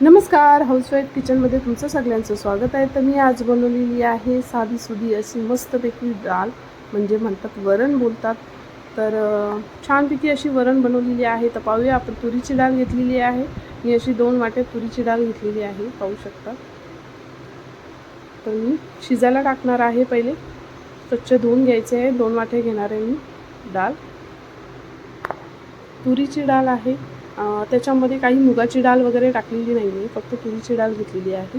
नमस्कार हाऊसवाईफ किचनमध्ये तुमचं सगळ्यांचं स्वागत आहे. तर मी आज बनवलेली आहे साधी सुधी अशी मस्तपैकी डाळ. म्हणजे म्हणतात वरण बोलतात. तर छानपैकी अशी वरण बनवलेली आहे. तर पाहूया आपण तुरीची डाळ घेतलेली आहे. मी अशी दोन वाटे तुरीची डाळ घेतलेली आहे. पाहू शकता. तर मी शिजायला टाकणार आहे पहिले. स्वच्छ धुवून घ्यायचे आहे. दोन वाटे घेणार आहे मी डाळ. तुरीची डाळ आहे. त्याच्यामध्ये काही मुगाची डाळ वगैरे टाकलेली नाही आहे फक्त तुरीची डाळ घेतलेली आहे.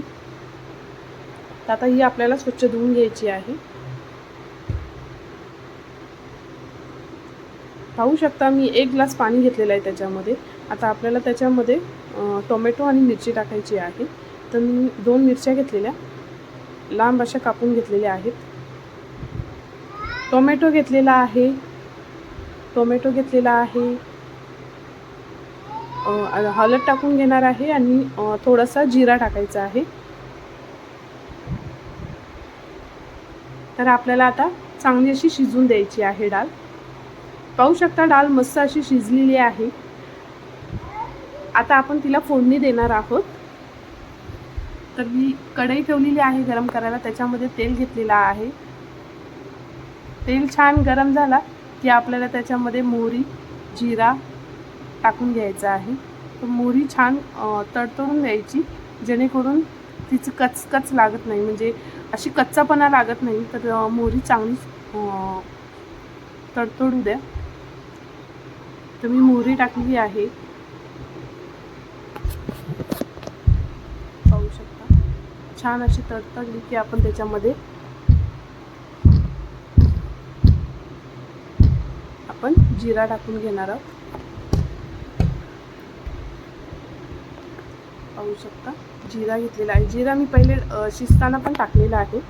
तर आता ही आपल्याला स्वच्छ धुवून घ्यायची आहे. पाहू शकता मी एक ग्लास पाणी घेतलेलं आहे त्याच्यामध्ये. आता आपल्याला त्याच्यामध्ये टोमॅटो आणि मिरची टाकायची आहे. तर मी दोन मिरच्या घेतलेल्या लांब अशा कापून घेतलेल्या आहेत. टोमॅटो घेतलेला आहे. टोमॅटो घेतलेला आहे. हळद टाकून घेणार आहे आणि थोडासा जिरा टाकायचा आहे. तर आपल्याला आता चांगली अशी शिजून द्यायची आहे डाळ. पाहू शकता डाळ मस्त अशी शिजलेली आहे. आता आपण तिला फोडणी देणार आहोत. तर मी कढई ठेवलेली आहे गरम करायला त्याच्यामध्ये तेल घेतलेलं आहे. तेल छान गरम झाला की आपल्याला त्याच्यामध्ये मोहरी जिरा टाकून घ्यायचं आहे. तर मोहरी छान तडतडून द्यायची जेणेकरून तिचं कचकच लागत नाही. म्हणजे अशी कच्चापणा लागत नाही. तर मोहरी चांगली तडतडू द्या. तर मी मोहरी टाकली आहे. पाहू शकता. छान अशी तडतडली की आपण त्याच्यामध्ये आपण जिरा टाकून घेणार आहोत. पाहू शकता. जिरा घेतलेला आहे. जिरा मी पहिले शिजताना पण टाकलेला आहे.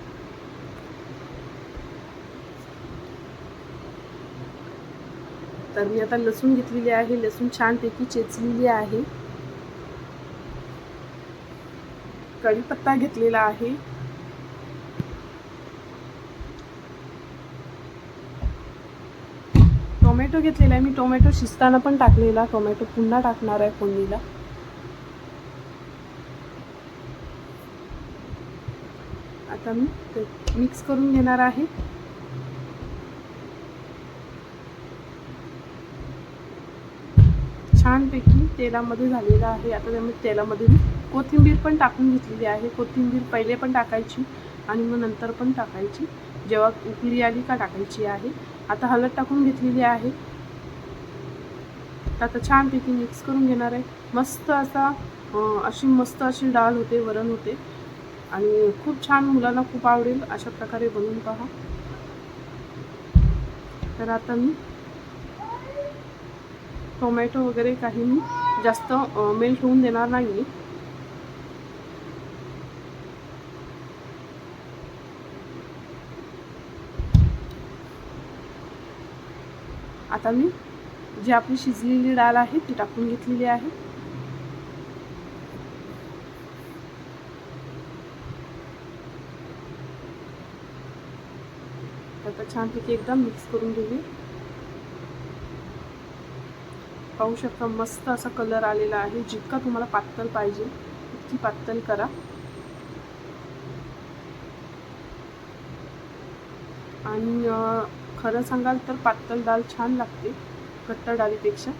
तर मी आता लसूण घेतलेली आहे. लसूण छानपैकी चेचलेली आहे. कढीपत्ता घेतलेला आहे. टोमॅटो घेतलेला आहे. मी टोमॅटो शिजताना पण टाकलेला. टोमॅटो पुन्हा टाकणार आहे फोडणीला. आता मी ते मिक्स करून घेणार आहे. छानपैकी तेलामध्ये झालेलं आहे. आता त्यामध्ये तेलामध्ये मी कोथिंबीर पण टाकून घेतलेली आहे. कोथिंबीर पहिले पण टाकायची आणि मग नंतर पण टाकायची. जेव्हा उकळी आली का टाकायची आहे. आता हळद टाकून घेतलेली आहे. आता छानपैकी मिक्स करून घेणार आहे. मस्त असा अशी मस्त अशी डाळ होते वरण होते. आणि खूप छान मुलांना खूप आवडेल अशा प्रकारे बनवून पहा. तर आता मी टोमॅटो वगैरे काही मी जास्त मेल्ट होऊन देणार नाही आता मी जी आपली शिजलेली डाळ आहे ती टाकून घेतलेली आहे. आता छानपैकी एकदम मिक्स करून घेऊ पाहू शकता मस्त असा कलर आलेला आहे. जितका तुम्हाला पातळ पाहिजे तितकी पातळ करा. आणि खरं सांगाल तर पातळ डाळ छान लागते घट्ट डाळीपेक्षा.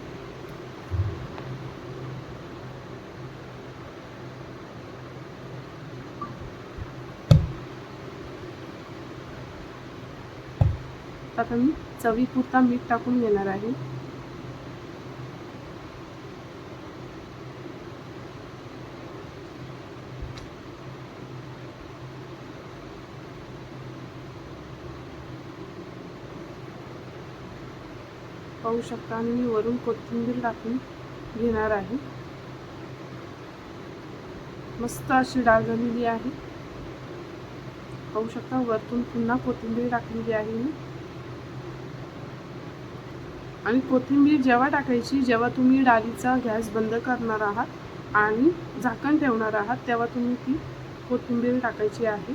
आता मी चवीपुरता मीठ टाकून घेणार आहे. पाहू शकता आणि मी वरून कोथिंबीर टाकून घेणार आहे. मस्त अशी डाळ झालेली आहे. पाहू शकता वरतून पुन्हा कोथिंबीर टाकलेली आहे मी. आणि कोथिंबीर जेव्हा टाकायची जेव्हा तुम्ही डाळीचा गॅस बंद करणार आहात आणि झाकण ठेवणार आहात तेव्हा तुम्ही ती कोथिंबीर टाकायची आहे.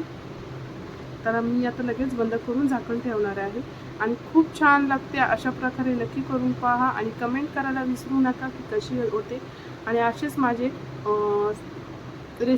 तर मी आता लगेच बंद करून झाकण ठेवणार आहे. आणि खूप छान लागते अशा प्रकारे नक्की करून पहा आणि कमेंट करायला विसरू नका की कशी होते. आणि असेच माझे अं, रेस